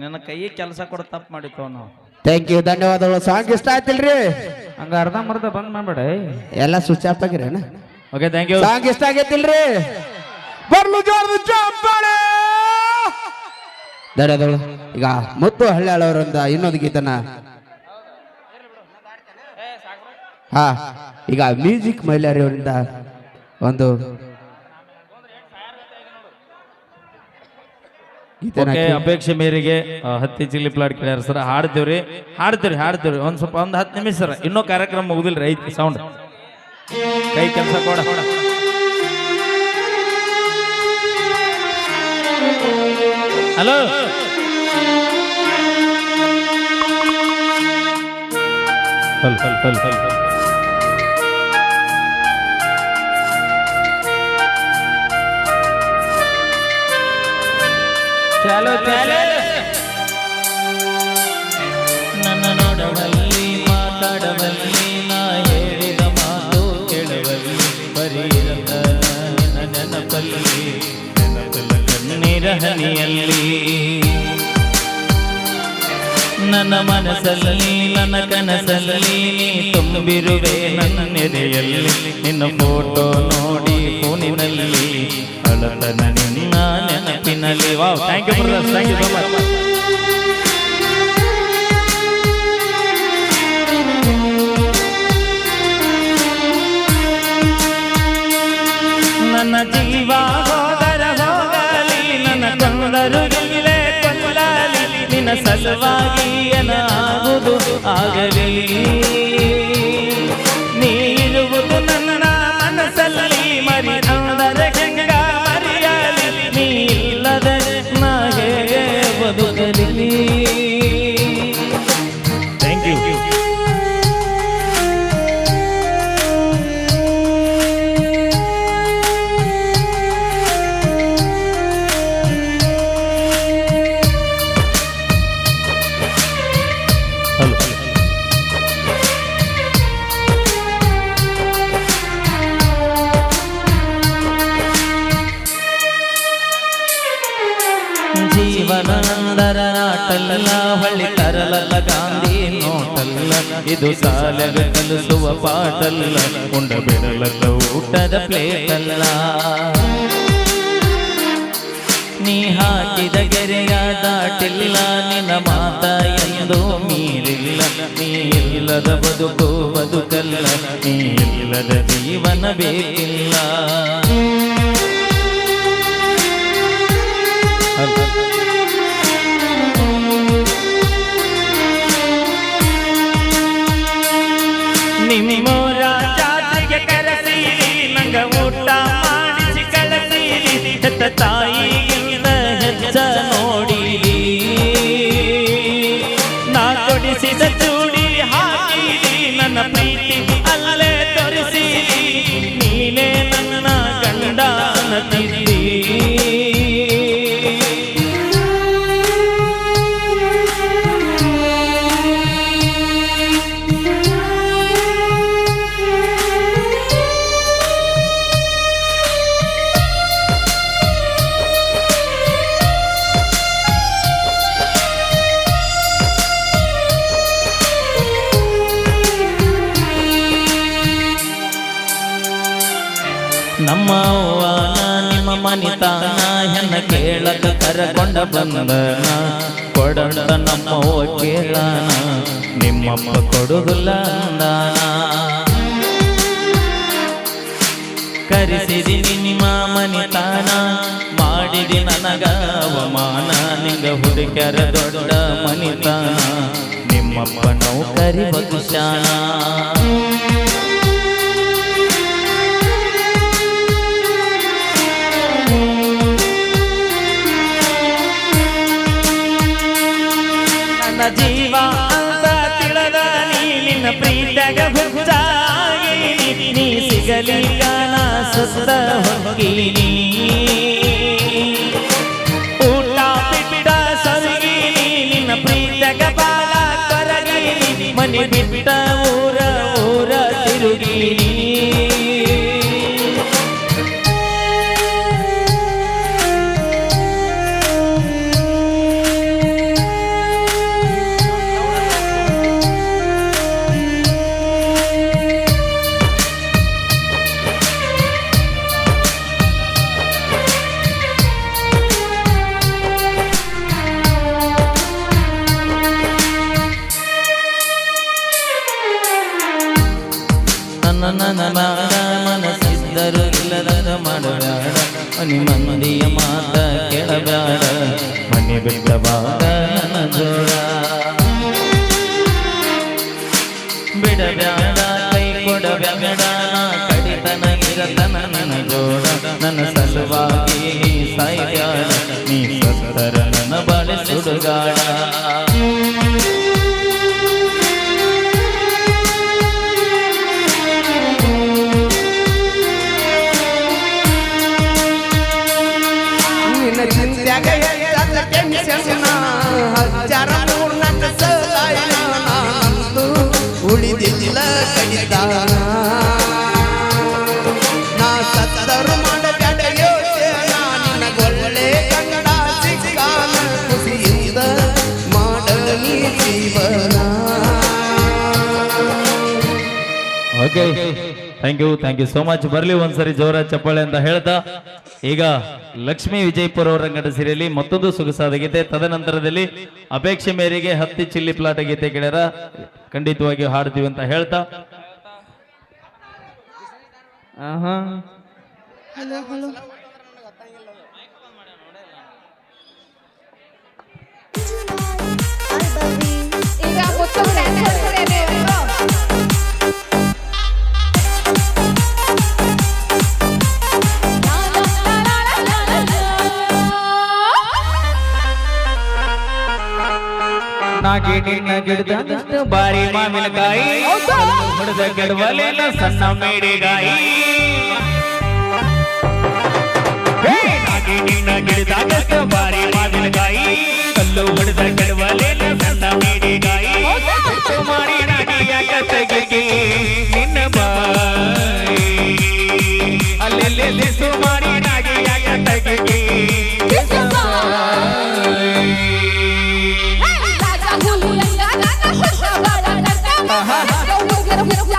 ನಿನ್ನ ಕೈ ಕೆಲಸ ಕೊಡ ತಪ್ಪು ಮಾಡಿತ್ತವ ನಾವು. ಥ್ಯಾಂಕ್ ಯು ಧನ್ಯವಾದಗಳು. ಸಾಂಗ್ ಇಷ್ಟ ಆಯ್ತಿಲ್ರಿ? ಹಂಗ ಅರ್ಧ ಮರ್ಧ ಬಂದ್ ಮಾಡ್ಬೇಡ ಎಲ್ಲ ಸ್ವಿಚ್ ಆಫ್ ಆಗಿರೇನ ಓಕೆ ಥ್ಯಾಂಕ್ ಯು ಸಾಂಗ್ ಇಷ್ಟ ಆಗೈತಿಲ್ರಿ? ಬರ್ಲು ಜೋರದ ಚಪ್ಪಾಳೆ! ಧನ್ಯವಾದಗಳು. ಈಗ ಮುತ್ತು ಹಳ್ಳಿಯಾಳವರಿಂದ ಇನ್ನೊಂದು ಗೀತನ. ಹಾ ಈಗ ಮ್ಯೂಸಿಕ್ ಮೈಲಾರಿಯವರಿಂದ ಒಂದು ಓಕೆ ಅಪೇಕ್ಷೆ ಮೇರೆಗೆ ಆ, ಹತ್ತಿ ಚಿಲ್ಲಿ ಪ್ಲಾಟ್ ಕೇಳ್ಯಾರ ಸರ್ ಹಾಡ್ತೇವ್ರಿ. ಹಾಡ್ತೇವ್ರಿ ಹಾಡ್ತೇವ್ರಿ. ಒಂದ್ ಸ್ವಲ್ಪ ಒಂದ್ ಹತ್ತು ನಿಮಿಷ ಸರ್. ಇನ್ನೂ ಕಾರ್ಯಕ್ರಮ ಮುಗುದಿಲ್ರಿ ಐತಿ ಸೌಂಡ್ ಕೈ ಕೆಲಸ ಕೊಡ. ಹಲೋ ಹಲ್ ಹಲ್ ಹಲ್ ಹಲ್ ಚಾಲೋ ಚಾಲೋ. ನನ್ನ ನೋಡವಲ್ಲಿ ಮಾತಾಡವಲ್ಲಿ ನಾ ಹೇಳಿದ ಮಾತು ಕೇಳವಲ್ಲಿ ಬರೀರದ ನೆನಪಲ್ಲಿ ಕಣ್ಣೀರ ಹನಿಯಲ್ಲಿ ನನ್ನ ಮನಸ್ಸಲ್ಲಿ, ನನ್ನ ಕನಸಲ್ಲಿ, ನೀ ತುಂಬಿರುವೆ ನನ್ನ ನೆರೆಯಲ್ಲಿ. ನಿನ್ನ ಫೋಟೋ ನೋಡಿ ಫೋನಿನಲ್ಲಿ, ಅಳತನ ನಿನ್ನ ನೆನಪಿನಲ್ಲಿ wow thank you brothers thank you so much ನನ್ನ ಜೀವ ಹೋದರ ಹೋಗಲಿ, ನನ್ನ ಕೊಂದರು ಗಿಲೆ ಕೊಲ್ಲಲಿ, ನಿನ್ನ ಸಲುವಾಗಿ ಏನಾಗುವುದು ಆಗಲಿ. ನಾಟಲ್ಲ, ಹೊಳ್ಳಿ ತರಲಲ್ಲ ಗಾಂಧಿ ನೋಟಲ್ಲ. ಇದು ಸಾಲದ ಕಲಿಸುವ ಪಾಟಲ್ಲ ಉಂಡ ಬಿಡಲಲ್ಲ ಊಟದ ಪ್ಲೇಟಲ್ಲ. ನೀ ಹಾಕಿದ ಗೆರೆಯ ದಾಟಿಲ್ಲ, ನಿನ್ನ ಮಾತ ಎಂದು ಮೀರಿಲ್ಲ. ನೀ ಇಲ್ಲದ ಬದುಕು ಬದುಕಲ್ಲ, ನೀ ಇಲ್ಲದ ಜೀವನ ಬೇಕಿಲ್ಲ. ಹೆತ್ತ ತಾಯಿಗಿಂತ ಹೆಚ್ಚ ನೋಡಿ ನಾ ಕೊಡಿಸಿದ ಕೇಳದ ಕೇಳಕ ಕರಕೊಂಡ ಬಂದ ಕೊಡಂತ ನಮ್ಮ ಕೇಳ ನಿಮ್ಮಮ್ಮ ಕೊಡುದಿಲ್ಲ ಕರೆಸಿದಿ ನಿಮ್ಮ ಮನಿತಾನ ಮಾಡಿದಿ ನನಗ ಅವಮಾನ, ನಿಂಗ ಹುಡುಗರ ದೊಡ್ಡ ಮನಿತಾನ ನಿಮ್ಮಪ್ಪ ನೌಕರಿ ಬದುಶಾನ ಪ್ರೀತಿಯಾಗ ಹುಚ್ಚಾಗಿ ನೀ ಸಿಗಲಿ ಕಾಲ ಸುಸ್ತ ಹೋಗಿನಿ ಊಟ ಬಿಟ್ಟ ಸರಿಗಿನಿ ನಿನ್ನ ಪ್ರೀತಗ ಬಾಳ ಕೊರಗಿನಿ ಮನೆ ಬಿಟ್ಟ ಮನಿ ಮಂದಿಯ ಮಾತ ಕೆಳಬೇಡ ಮನಿ ಬಿಡಬಾರ ಬಾಗನ ಜೋಡ ಬಿಡಬೇಡ ಕೈ ಕೊಡಬೇಡ ಕಡಿತನ ನನ್ನ ಜೋಡ. ನನ್ನ ಸಲುವಾಗಿ ಸಾಯ್ಯಾಡ ನೀ ಸತ್ತರ ನನ್ನ ಬಾಳೆ ಸುಡುಗಾಡ. Okay thank you thank you so much ಬರಲಿ ಒಂದ್ಸರಿ ಜೋರ ಚಪ್ಪಾಳೆ ಅಂತ ಹೇಳ್ತಾ. ಈಗ ಲಕ್ಷ್ಮೀ ವಿಜಯಪುರ ಅವರ ಸೀರೆಯಲ್ಲಿ ಮತ್ತೊಂದು ಸೊಗಸಾದ ಗೀತೆ. ತದನಂತರದಲ್ಲಿ ಅಪೇಕ್ಷೆ ಮೇರೆಗೆ ಹತ್ತಿ ಚಿಲ್ಲಿ ಪ್ಲಾಟ ಗೀತೆ ಗೆಳೆಯರ ಖಂಡಿತವಾಗಿ ಹಾಡ್ತೀವಿ ಅಂತ ಹೇಳ್ತಾ. ಈಗ ನಿನ್ನ ಗಿಡದಷ್ಟು ಬಾರಿ ಮಾವಿನಕಾಯಿ ಹೊಡೆದ ಗಿಡವಲೆಲ್ಲ ಸಣ್ಣ ಮೇಡಿಗಾಯಿ. ನಿನ್ನ ಗಿಡದಾಗಷ್ಟು ಮಾವಿನಕಾಯಿ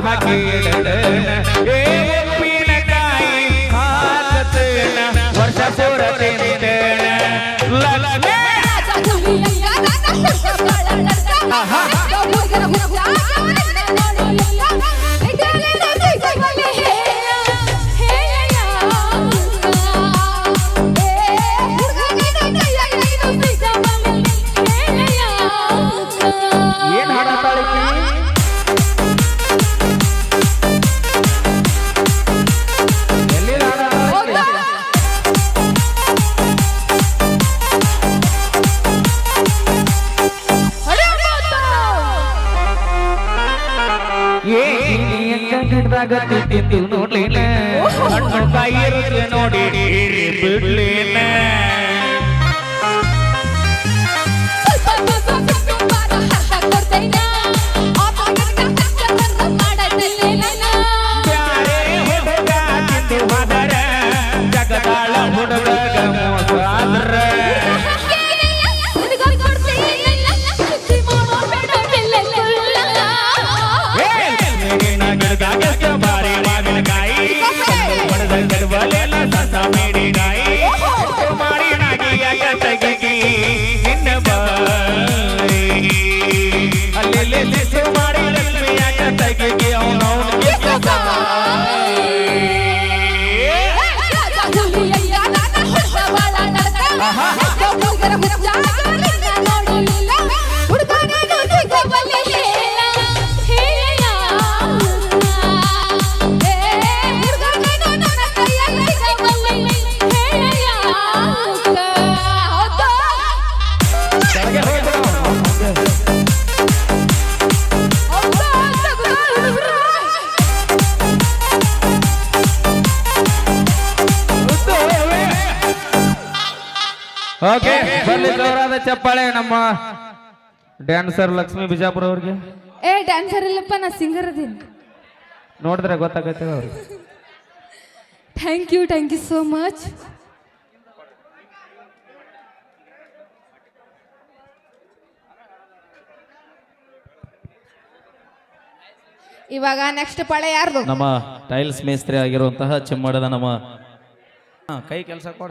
还可以。ಗಿಡದಾಗ ಜೋರಾದ ಚಪ್ಪಾಳೆ ನಮ್ಮ ಡ್ಯಾನ್ಸರ್ ಲಕ್ಷ್ಮಿ ಬಿಜಾಪುರ ಅವ್ರಿಗೆ. ಏ ಡ್ಯಾನ್ಸರ್ ಇಲ್ಲಪ್ಪ ನಾ ಸಿಂಗರ್ ಅದೀನಿ. ನೋಡಿದ್ರೆ ಗೊತ್ತಾಗತ್ತೆ ಅವ್ರಿಗೆ thank you thank you so much ಇವಾಗ ನೆಕ್ಸ್ಟ್ ಪಳೆ ಯಾರ್ದು? ನಮ್ಮ ಟೈಲ್ಸ್ ಮೇಸ್ತ್ರಿ ಆಗಿರುವಂತಹ ಚಿಮ್ಮಡದ ನಮ್ಮ ಹಾ, ಕೈ ಕೆಲಸ ಕೊಡ.